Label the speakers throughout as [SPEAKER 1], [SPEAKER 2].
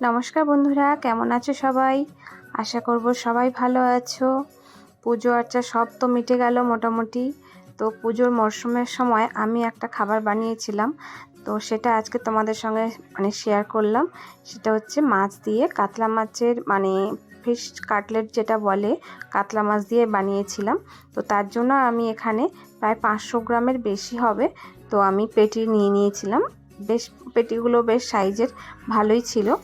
[SPEAKER 1] নমস্কার বন্ধুরা, কেমন আছো সবাই? আশা করব সবাই ভালো আছো। পুজো আর্চা সব তো মিটে গেল মোটামুটি। তো পুজোর মরশুমের সময় আমি একটা খাবার বানিয়েছিলাম। তো সেটা আজকে তোমাদের সঙ্গে মানে শেয়ার করলাম। সেটা হচ্ছে মাছ দিয়ে কাতলা মাছের মানে ফিশ কাটলেট যেটা বলে, কাতলা মাছ দিয়ে বানিয়েছিলাম। তো তার জন্য আমি এখানে প্রায় পাঁচশো গ্রামের বেশি হবে। তো আমি পেটি নিয়ে নিয়েছিলাম। বেশ পেটিগুলো বেশ সাইজের, ভালোই ছিল।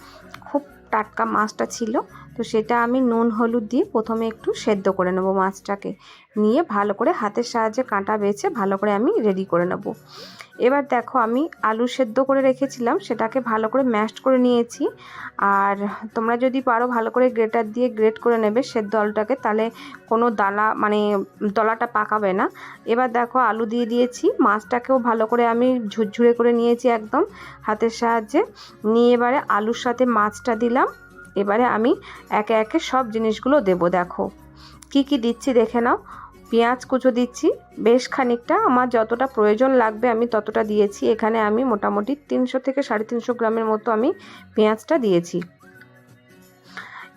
[SPEAKER 1] খুব টাটকা মাছটা ছিল। তো সেটা আমি নুন, হলুদ দিয়ে প্রথমে একটু সেদ্ধ করে নেব মাছটাকে। নিয়ে ভালো করে হাতের সাহায্যে কাঁটা বেছে ভালো করে আমি রেডি করে নেব। এবার দেখো আমি আলু সেদ্ধ করে রেখেছিলাম, সেটাকে ভালো করে ম্যাশ করে নিয়েছি। আর তোমরা যদি পারো ভালো করে গ্রেটার দিয়ে গ্রেট করে নেবে সেদ্ধ আলুটাকে, তাহলে কোনো দালা মানে দলাটা পাকাবে না। এবার দেখো আলু দিয়ে দিয়েছি, মাছটাকেও ভালো করে আমি ঝুরঝুরে করে নিয়েছি একদম হাতের সাহায্যে। নিয়ে এবারে আলুর সাথে মাছটা দিলাম, এবারে আমি একে একে সব জিনিসগুলো দেব, দেখো। কি কি দিচ্ছি দেখে নাও। পেঁয়াজ কুচো দিচ্ছি। বেশ খানিকটা। আমার যতটা প্রয়োজন লাগবে আমি ততটা দিয়েছি। এখানে আমি মোটামুটি তিনশো থেকে সাড়ে তিনশো গ্রামের মতো আমি পেঁয়াজটা দিয়েছি।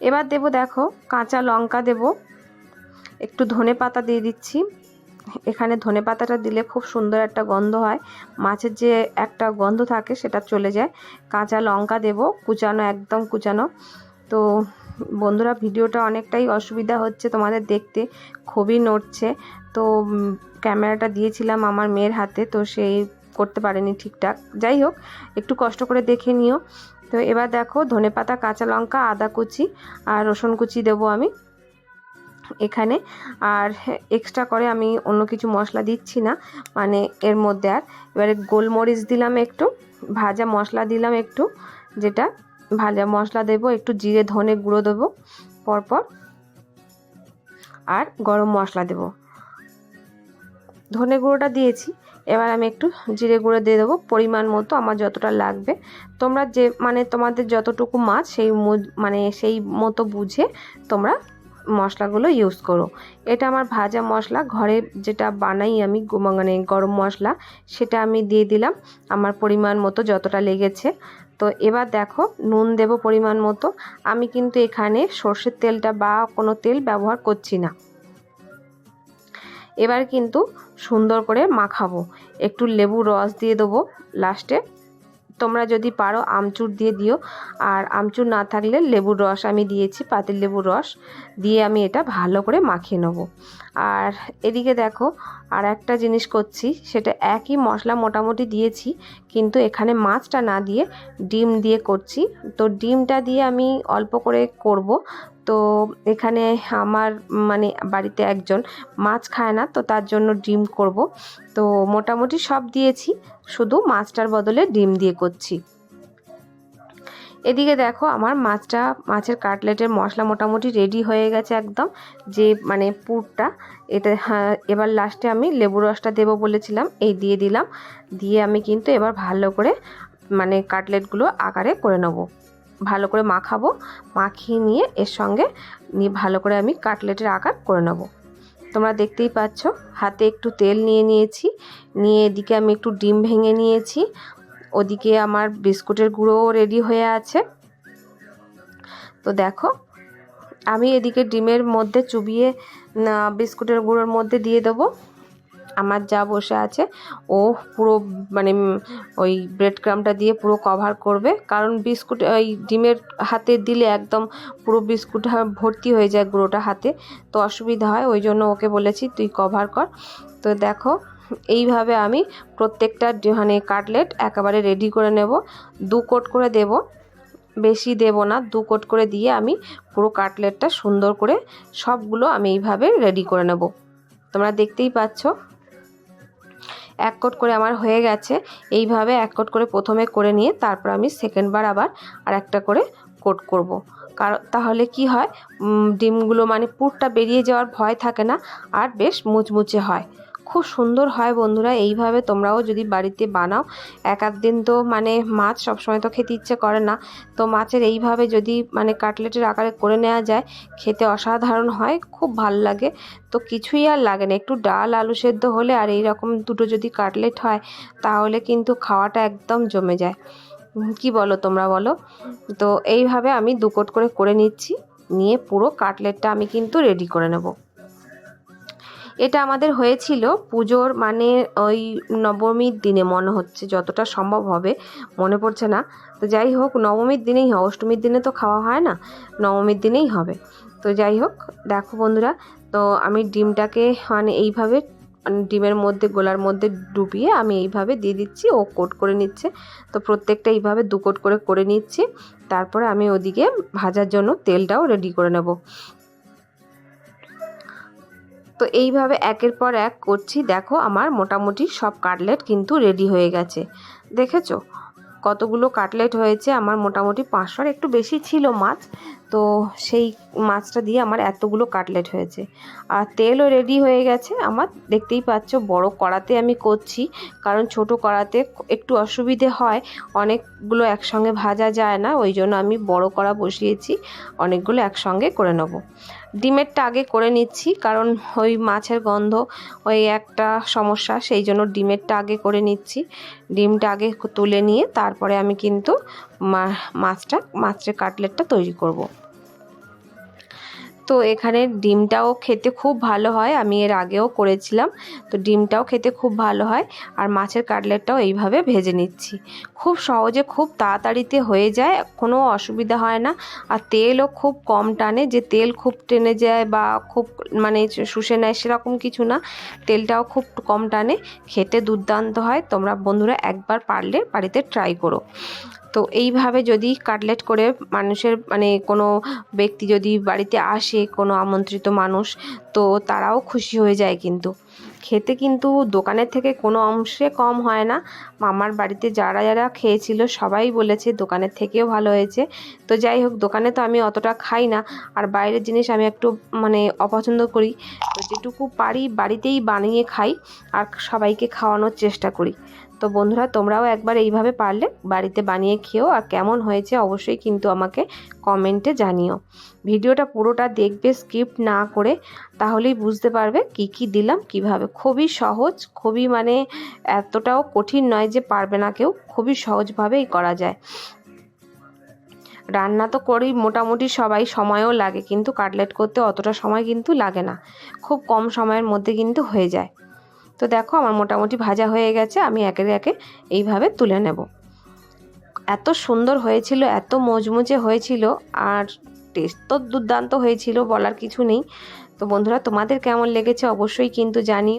[SPEAKER 1] এবার দেব দেখো, কাঁচা লঙ্কা দেব। একটু ধনে পাতা দিয়ে দিচ্ছি। এখানে ধনে পাতাটা দিলে খুব সুন্দর একটা গন্ধ হয়। মাছের যে একটা গন্ধ থাকে সেটা চলে যায়। কাঁচা লঙ্কা দেব, কুচানো, একদম কুচানো। তো বন্ধুরা, ভিডিওটা অনেকটাই অসুবিধা হচ্ছে তোমাদের দেখতে, খুবই নড়ছে। তো ক্যামেরাটা দিয়েছিলাম আমার মেয়ের হাতে, তো সেই করতে পারেনি ঠিকঠাক। যাই হোক, একটু কষ্ট করে দেখে নিও। তো এবার দেখো, ধনে পাতা, কাঁচা লঙ্কা, আদা কুচি আর রসুন কুচি দেবো আমি এখানে। আর এক্সট্রা করে আমি অন্য কিছু মশলা দিচ্ছি না মানে এর মধ্যে আর। এবারে গোলমরিচ দিলাম একটু, ভাজা মশলা দিলাম একটু, যেটা ভাজা মশলা দেব, একটু জিরে ধনে গুঁড়ো দেবো, পরপর আর গরম মশলা দেব। ধনে গুঁড়োটা দিয়েছি, এবার আমি একটু জিরে গুঁড়ো দিয়ে দেবো, পরিমাণ মতো আমার যতটা লাগবে। তোমরা যে মানে তোমাদের যতটুকু মাছ সেই মানে সেই মতো বুঝে তোমরা মশলাগুলো ইউজ করো। এটা আমার ভাজা মশলা, ঘরে যেটা বানাই আমি মানে গরম মশলা, সেটা আমি দিয়ে দিলাম আমার পরিমাণ মতো যতটা লেগেছে। তো এবার দেখো, নুন দেব পরিমাণ মতো। আমি কিন্তু এখানে সর্ষের তেলটা বা কোনো তেল ব্যবহার করছি না। এবার কিন্তু সুন্দর করে মাখাবো। একটু লেবু রস দিয়ে দেবো লাস্টে। তোমরা যদি পারো আমচুর দিয়ে দিও। আর আমচুর না থাকলে লেবুর রস আমি দিয়েছি, পাতিল লেবুর রস দিয়ে আমি এটা ভালো করে মাখিয়ে নেব। আর এদিকে দেখো আর একটা জিনিস করছি, সেটা একই মশলা মোটামুটি দিয়েছি, কিন্তু এখানে মাছটা না দিয়ে ডিম দিয়ে করছি। তো ডিমটা দিয়ে আমি অল্প করে করব তো এখানে আমার মানে বাড়িতে একজন মাছ খায় না, তো তার জন্য ডিম করব। তো মোটামুটি সব দিয়েছি, শুধু মাছটার বদলে ডিম দিয়ে করছি। এদিকে দেখো আমার মাছটা, মাছের কাটলেটের মশলা মোটামুটি রেডি হয়ে গেছে একদম, যে মানে পুরটা। এটা হ্যাঁ এবার লাস্টে আমি লেবু রসটা দেবো বলেছিলাম, এই দিয়ে দিলাম। দিয়ে আমি কিন্তু এবার ভালো করে মানে কাটলেটগুলো আকারে করে নেব। ভালো করে মাখাবো। মাখিয়ে নিয়ে এর সঙ্গে নিয়ে ভালো করে আমি কাটলেটের আকার করে নেব। তোমরা দেখতেই পাচ্ছ, হাতে একটু তেল নিয়ে নিয়েছি। নিয়ে এদিকে আমি একটু ডিম ভেঙে নিয়েছি। ওদিকে আমার বিস্কুটের গুঁড়োও রেডি হয়ে আছে। তো দেখো, আমি এদিকে ডিমের মধ্যে চুবিয়ে বিস্কুটের গুঁড়োর মধ্যে দিয়ে দেবো। আমার যা বসে আছে, ও পুরো মানে ওই ব্রেড ক্রামটা দিয়ে পুরো কভার করবে। কারণ বিস্কুট, ওই ডিমের হাতে দিলে একদম পুরো বিস্কুট ভর্তি হয়ে যায় গুঁড়োটা হাতে। তো অসুবিধা হয়, ওই জন্য ওকে বলেছি, তুই কভার কর। তো দেখো, এইভাবে আমি প্রত্যেকটা মানে কাটলেট একেবারে রেডি করে নেব। দু কোট করে দেব, বেশি দেব না, দু কোট করে দিয়ে আমি পুরো কাটলেটটা সুন্দর করে সবগুলো আমি এইভাবে রেডি করে নেব। তোমরা দেখতেই পাচ্ছ। এক কোট করে আমার হয়ে গেছে। এইভাবে এক কোট করে প্রথমে করে নিয়ে তারপর আমি সেকেন্ডবার আবার আর একটা করে কোট করব। কারণ তাহলে কি হয়? ডিমগুলো মানে পুরটা বেরিয়ে যাওয়ার ভয় থাকে না, আর বেশ মুচমুচে হয়। খুব সুন্দর হয় বন্ধুরা, এইভাবে তোমরাও যদি বাড়িতে বানাও, এক আধ দিন তো মানে মাছ সবসময় তো খেতে ইচ্ছে করে না, তো মাছের এইভাবে যদি মানে কাটলেটের আকারে করে নেওয়া যায়, খেতে অসাধারণ হয়, খুব ভালো লাগে। তো কিছুই আর লাগে না, একটু ডাল, আলু সেদ্ধ হলে আর এই রকম দুটো যদি কাটলেট হয়, তাহলে কিন্তু খাওয়াটা একদম জমে যায়। কি বলো তোমরা বলো? তো এইভাবে আমি দু কোট করে করে নিচ্ছি, নিয়ে পুরো কাটলেটটা আমি কিন্তু রেডি করে নেব। এটা আমাদের হয়েছিল পুজোর মানে ওই নবমীর দিনে, মনে হচ্ছে যতটা সম্ভব হবে, মনে পড়ছে না। তো যাই হোক, নবমীর দিনেই হয়, অষ্টমীর দিনে তো খাওয়া হয় না, নবমীর দিনেই হবে। তো যাই হোক, দেখো বন্ধুরা, তো আমি ডিমটাকে মানে এইভাবে মানে ডিমের মধ্যে, গোলার মধ্যে ডুবিয়ে আমি এইভাবে দিয়ে দিচ্ছি, ও কোট করে নিচ্ছে। তো প্রত্যেকটা এইভাবে দু কোট করে করে নিচ্ছি। তারপরে আমি ওদিকে ভাজার জন্য তেলটাও রেডি করে নেব। তো এইভাবে একের পর এক করছি। দেখো আমার মোটামুটি সব কাটলেট কিন্তু রেডি হয়ে গেছে। দেখেছ? কতগুলো কাটলেট হয়েছে? আমার মোটামুটি পাঁচশোর একটু বেশি ছিল মাছ। তো সেই মাছটা দিয়ে আমার এতগুলো কাটলেট হয়েছে। আর তেলও রেডি হয়ে গেছে। আমার দেখতেই পাচ্ছ, বড় কড়াতে আমি করছি। কারণ ছোট কড়াতে একটু অসুবিধে হয়। অনেকগুলো একসঙ্গে ভাজা যায় না। ওই জন্য আমি বড় কড়া বসিয়েছি। অনেকগুলো একসঙ্গে করে নেব। ডিমেরটা আগে করে নিচ্ছি, কারণ ওই মাছের গন্ধ, ওই একটা সমস্যা, সেই জন্য ডিমেরটা আগে করে নিচ্ছি ডিমটা আগে তুলে নিয়ে তারপরে আমি কিন্তু মাছটা, মাছের কাটলেটটা তৈরি করব। তো এখানে ডিমটাও খেতে খুব ভালো হয়, আমি এর আগেও করেছিলাম। তো ডিমটাও খেতে খুব ভালো হয়, আর মাছের কাটলেটটাও এইভাবে ভেজে নিচ্ছি। খুব সহজে খুব তাড়াতাড়িতে হয়ে যায়, কোনো অসুবিধা হয় না। আর তেলও খুব কম টানে, যে তেল খুব টেনে যায় বা খুব মানে শুষে নেয় সেরকম কিছু না, তেলটাও খুব কম টানে। খেতে দুর্দান্ত হয়, তোমরা বন্ধুরা একবার পারলে বাড়িতে ট্রাই করো। তো এইভাবে যদি কাটলেট করে মানুষের মানে কোনো ব্যক্তি যদি বাড়িতে আসে, কোনো আমন্ত্রিত মানুষ, তো তারাও খুশি হয়ে যায় কিন্তু। খেতে কিন্তু দোকানের থেকে কোনো অংশে কম হয় না। মামার বাড়িতে যারা যারা খেয়েছিল সবাই বলেছে দোকানের থেকেও ভালো হয়েছে। তো যাই হোক, দোকানে তো আমি অতটা খাই না। আর বাইরের জিনিস আমি একটু মানে অপছন্দ করি। তো যেটুকু পারি বাড়িতেই বানিয়ে খাই আর সবাইকে খাওয়ানোর চেষ্টা করি। তো বন্ধুরা, তোমরাও একবার এইভাবে পারলে বাড়িতে বানিয়ে খেও। আর কেমন হয়েছে অবশ্যই কিন্তু আমাকে কমেন্টে জানিও। ভিডিওটা পুরোটা দেখবে স্কিপ্ট না করে তাহলেই বুঝতে পারবে কি কি দিলাম, কীভাবে। খুবই সহজ, খুবই মানে এতটাও কঠিন নয় যে পারবে না কেউ, খুবই সহজভাবেই করা যায়। রান্না তো করি, মোটামুটি সবাই সময়ও লাগে, কিন্তু কাটলেট করতে অতটা সময় কিন্তু লাগে না। খুব কম সময়ের মধ্যে কিন্তু হয়ে যায়। তো দেখো, আমার মোটামুটি ভাজা হয়ে গেছে, আমি একে একে এইভাবে তুলে নেব। এত সুন্দর হয়েছিল, এত মজমুজে হয়েছিল, আর টেস্ট তো দুর্দান্ত হয়েছিল, বলার কিছু নেই। তো বন্ধুরা, তোমাদের কেমন লেগেছে অবশ্যই কিন্তু জানিও।